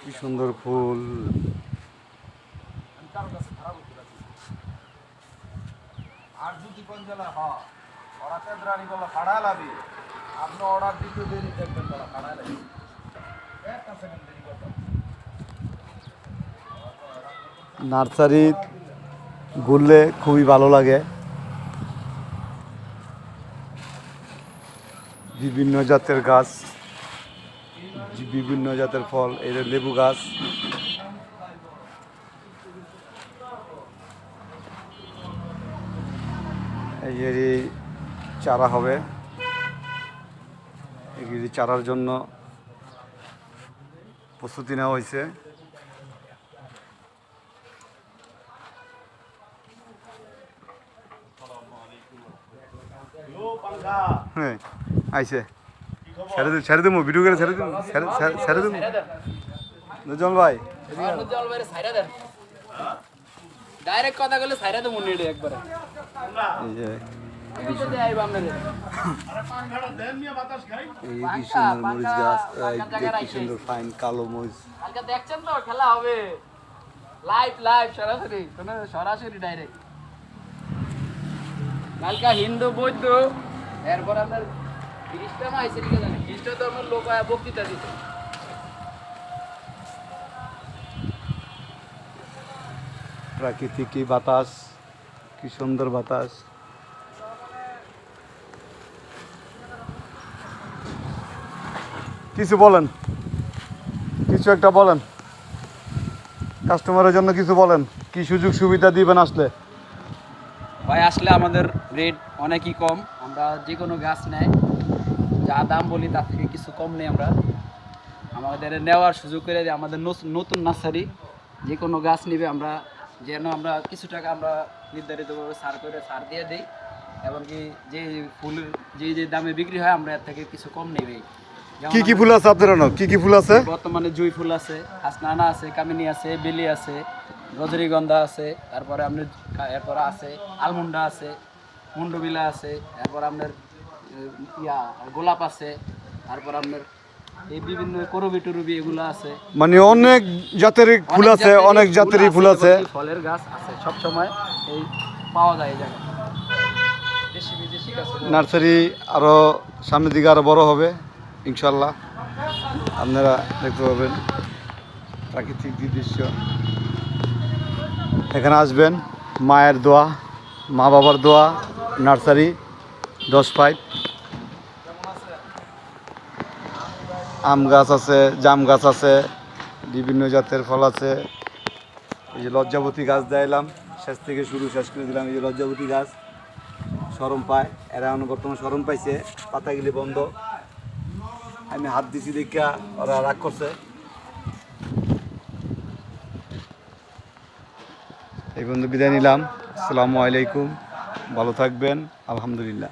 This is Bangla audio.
কি সুন্দর ফুল। আমি কারও কাছে খারাপ হতে রাখি না। আর যদি কোন জেলা হ ওরা তেদ্রানি বলে ভাড়া লাবি আপনি অর্ডার দিতে দেরি দেখবেন তারা ভাড়া লাগবে একটা সেকেন্ড দেরি করবেন নার্সারি ঘুরলে খুবই ভালো লাগে। বিভিন্ন জাতের গাছ। বিভিন্ন জাতের ফল যে লেবু গাছ। এই চারা হবে। এই চারার জন্য প্রস্তুতি নেওয়া হয়েছে। হ্যাঁ আইছে। ছেড়ে দিন ছেড়ে দেবো ভিডিও করে ছেড়ে দিন ছেড়ে দিন নুজল ভাই। ডাইরেক্ট কথা বলে সাইরা তো মনে একবারে। এই কি সুন্দর মরিচ গাছ কি সুন্দর ফাইন কালো মরিচ। দেখছেন তো খেলা হবে। লাইভ লাইভ সরাসরি। কোনো সরাসরি ডাইরেক্ট কালকে হিন্দু বৌদ্ধ। এরপর আপনার খ্রিস্টান আইসে ঠিক আছে খ্রিস্ট ধর্মের লোক আয়া বক্তৃতা দিতে। প্রাকৃতিক বাতাস কি সুন্দর বাতাস। কিছু বলেন। কিছু একটা বলেন। কাস্টমারের জন্য কিছু বলেন। কি সুযোগ সুবিধা দিবেন আসলে? ভাই আসলে আমাদের রেট অনেকই কম। আমরা যে কোনো গাছ নেয় যা দাম বলি তার থেকে কিছু কম নেই আমরা। আমাদের নেওয়ার সুযোগ করে দিই আমাদের নতুন নার্সারি। যে কোনো গাছ নিবে আমরা যেন আমরা কিছু টাকা আমরা নির্ধারিতভাবে সার করে সার দিয়ে দিই। এমনকি যে ফুলের যে যে দামে বিক্রি হয় আমরা এর থেকে কিছু কম নেবে কি কি ফুল আছে আপনার? কি কি ফুল আছে? বর্তমানে জুই ফুল আছে হাসনানা আছে কামিনী আছে বেলি আছে রজনীগন্ধা আছে তারপরে আপনার এরপরে আছে আলমুন্ডা আছে মুন্ডবিলা আছে এরপর আপনার ইয়া গোলাপ আছে তারপর আপনার এই বিভিন্ন করবি টরবি এগুলো আছে। মানে অনেক জাতের ফুল আছে অনেক জাতেরই ফুল আছে। ফলের গাছ আছে সব সময় এই পাওয়া যায় এই জায়গায়। গাছ নার্সারি আরও সামনের দিকে আরও বড় হবে ইনশাল্লাহ আপনারা দেখতে পাবেন প্রাকৃতিক যে দৃশ্য। এখানে আসবেন মায়ের দোয়া মা বাবার দোয়া নার্সারি দশ ফাইভ আম গাছ আছে, জাম গাছ আছে, বিভিন্ন জাতের ফল আছে। এই যে লজ্জাবতী গাছ দেখাইলাম, শেষ থেকে শুরু শেষ করে দিলাম এই যে লজ্জাবতী গাছ। সরম পায়, এরা এখন বর্তমান সরম পাইছে পাতাগুলি বন্ধ। আমি হাত দিছি দেখা ওরা রাগ করছে। এই বন্ধু বিদায় নিলাম। আসসালামু আলাইকুম। ভালো থাকবেন। আলহামদুলিল্লাহ।